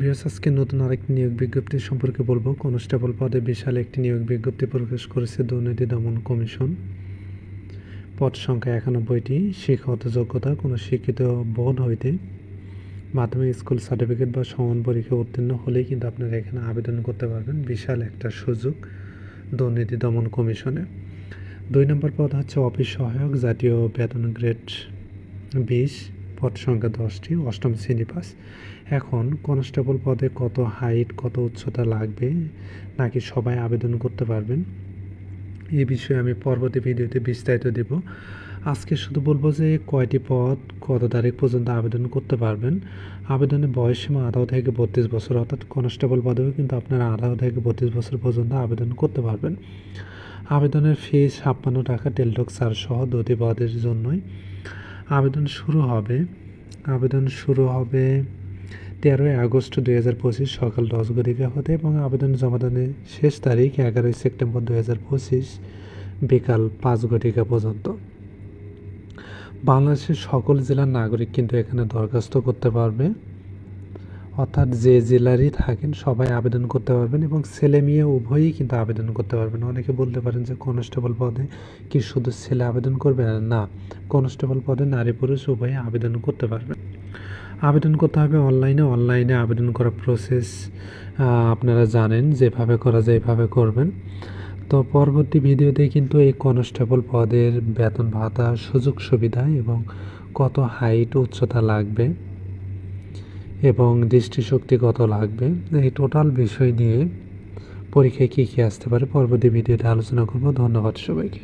BS আজকে নতুন আরেকটি নিয়োগ বিজ্ঞপ্তি সম্পর্কে বলব। কনস্টেবল পদে বিশাল একটি নিয়োগ বিজ্ঞপ্তি প্রকাশ করেছে দুর্নীতি দমন কমিশন। পদ সংখ্যা একানব্বইটি। শিক্ষাগত যোগ্যতা কোনো শিক্ষিত বোর্ড হইতে মাধ্যমিক স্কুল সার্টিফিকেট বা সমান পরীক্ষা উত্তীর্ণ হলেই কিন্তু আপনারা এখানে আবেদন করতে পারবেন। বিশাল একটা সুযোগ দুর্নীতি দমন কমিশনে। দুই নম্বর পদ হচ্ছে অফিস সহায়ক জাতীয় বেতন গ্রেড বিশ। পদ সংখ্যা দশটি, অষ্টম শ্রেণি পাস। এখন কনস্টেবল পদে কত হাইট, কত উচ্চতা লাগবে, নাকি সবাই আবেদন করতে পারবেন? এই বিষয়ে আমি পরবর্তী ভিডিওতে বিস্তারিত দেব। আজকে শুধু বলব যে কয়টি পদ কত তারিখ পর্যন্ত আবেদন করতে পারবেন। আবেদনের বয়সসীমা আঠারো থেকে বত্রিশ বছর, অর্থাৎ কনস্টেবল পদেও কিন্তু আপনারা আঠারো থেকে বত্রিশ বছর পর্যন্ত আবেদন করতে পারবেন। আবেদনের ফি ছাপ্পান্ন টাকা টেলটক চার্জ সহ দুটি পদের জন্যই। আবেদন শুরু হবে, আবেদন শুরু হবে তেরোই আগস্ট দুই হাজার পঁচিশ সকাল দশ ঘটিকা হতে এবং আবেদন জমাদানের শেষ তারিখ এগারোই সেপ্টেম্বর দুই হাজার পঁচিশ বিকাল পাঁচ ঘটিকা পর্যন্ত। বাংলাদেশের সকল জেলার নাগরিক কিন্তু এখানে দরখাস্ত করতে পারবে। অর্থাৎ যে জেলারই থাকেন, সবাই আবেদন করতে পারবেন এবং ছেলে মেয়ে উভয়ই কিন্তু আবেদন করতে পারবেন। অনেকে বলতে পারেন যে কনস্টেবল পদে কি শুধু ছেলে আবেদন করবে? না, কনস্টেবল পদে নারী পুরুষ উভয়ই আবেদন করতে পারবেন। আবেদন করতে হবে অনলাইনে। অনলাইনে আবেদন করার প্রসেস আপনারা জানেন যেভাবে করা যায়, এভাবে করবেন। তো পরবর্তী ভিডিওতে কিন্তু এই কনস্টেবল পদের বেতন ভাতা, সুযোগ সুবিধা এবং কত হাইট উচ্চতা লাগবে এবং দৃষ্টিশক্তি কত লাগবে? এই টোটাল বিষয় নিয়ে পরীক্ষায় কী কী আসতে পারে? পরবর্তী ভিডিওতে আলোচনা করব। ধন্যবাদ সবাইকে।